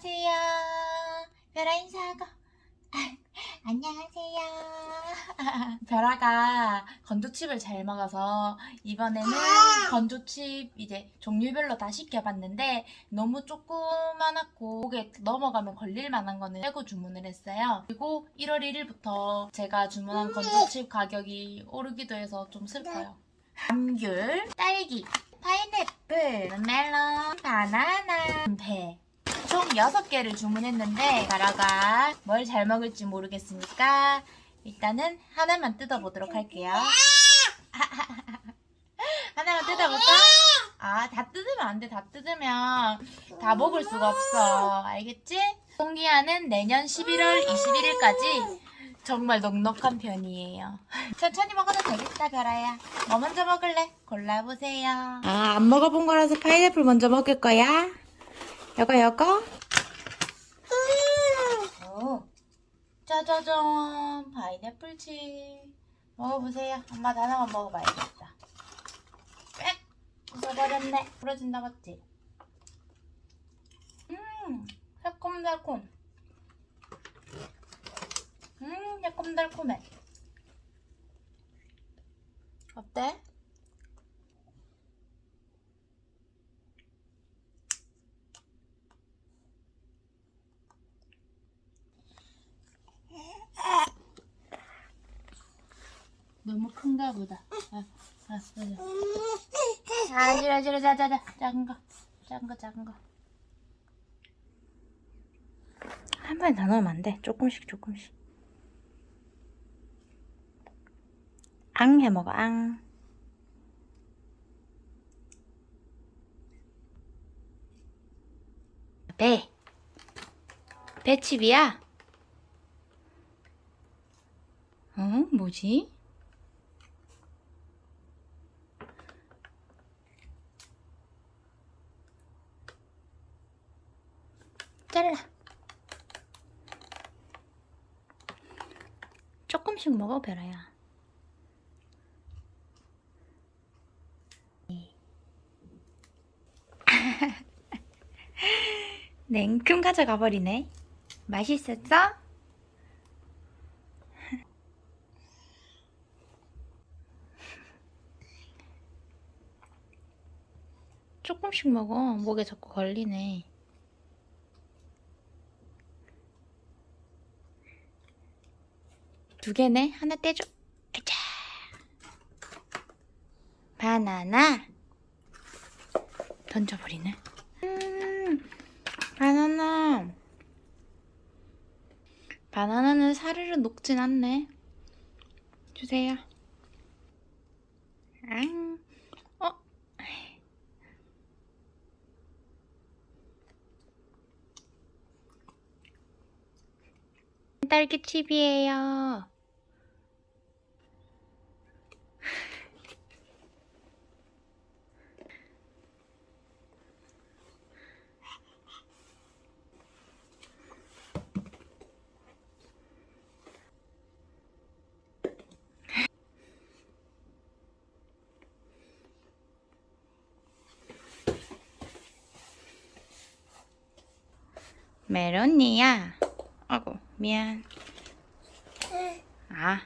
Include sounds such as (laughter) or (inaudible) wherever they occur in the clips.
안녕하세요. 별아 인사하고. 아, 안녕하세요. (laughs) 별아가 건조칩을 잘 먹어서 이번에는 건조칩 이제 종류별로 다 시켜봤는데 너무 조그만하고 목에 넘어가면 걸릴 만한 거는 빼고 주문을 했어요. 그리고 1월 1일부터 제가 주문한 건조칩 가격이 오르기도 해서 좀 슬퍼요. 감귤, 딸기, 파인애플, 멜론, 바나나, 배. 총 6개를 주문했는데 나라가 뭘 잘 먹을지 모르겠으니까 일단은 하나만 뜯어보도록 할게요. (laughs) 하나만 뜯어볼까? 아, 다 뜯으면 안 돼. 다 뜯으면 다 먹을 수가 없어. 알겠지? 송기아는 내년 11월 21일까지 정말 넉넉한 편이에요. (laughs) 천천히 먹어도 되겠다, 별아야. 뭐 먼저 먹을래? 골라보세요. 아, 안 먹어본 거라서 파인애플 먼저 먹을 거야? 여거, 여거? 오. 짜자잔, 파인애플 칩. 먹어보세요. 엄마 하나만 먹어봐야겠다. 빽! 부숴버렸네. 부러진다, 맞지? 음, 새콤달콤. 음, 새콤달콤해. 어때? 너무 큰가 보다. 아, 아, 그래. 아, 싫어, 싫어, 자, 자, 자, 작은 거, 작은 거, 작은 거. 한 번에 다 넣으면 안 돼. 조금씩, 조금씩. 앙 해 먹어, 앙. 배. 배칩이야? 어? 뭐지? 잘라. 조금씩 먹어, 별아야. (laughs) 냉큼 가져가 버리네. 맛있었어? (laughs) 조금씩 먹어. 목에 자꾸 걸리네. 두 개네. 하나 떼줘. 아차. 바나나. 던져버리네. 음, 바나나. 바나나는 사르르 녹진 않네. 주세요. 앙. 어? 딸기 칩이에요. 메론이야. 아고 미안. 아.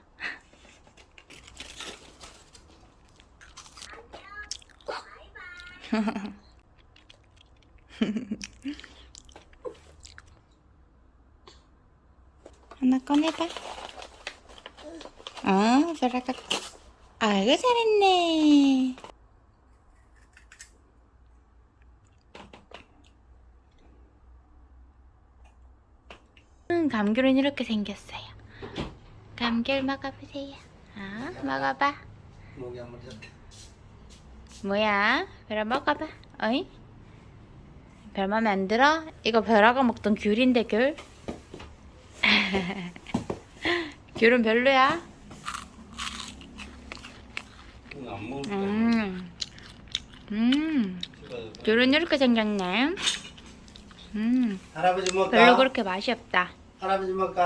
(laughs) 하나 꺼내봐. 어, 별아가. 아이고, 잘했네. 음, 감귤은 이렇게 생겼어요. 감귤 먹어보세요. 아, 먹어봐. 목이 안 물렸대. 뭐야? 별아 먹어봐. 어이? 별 맘에 안 들어? 이거 별아가 먹던 귤인데 귤? (laughs) 귤은 별로야? 음. 음. 귤은 이렇게 생겼네. 음. 할아버지 먹을까? 별로 그렇게 맛이 없다. 할아버지 먹을까?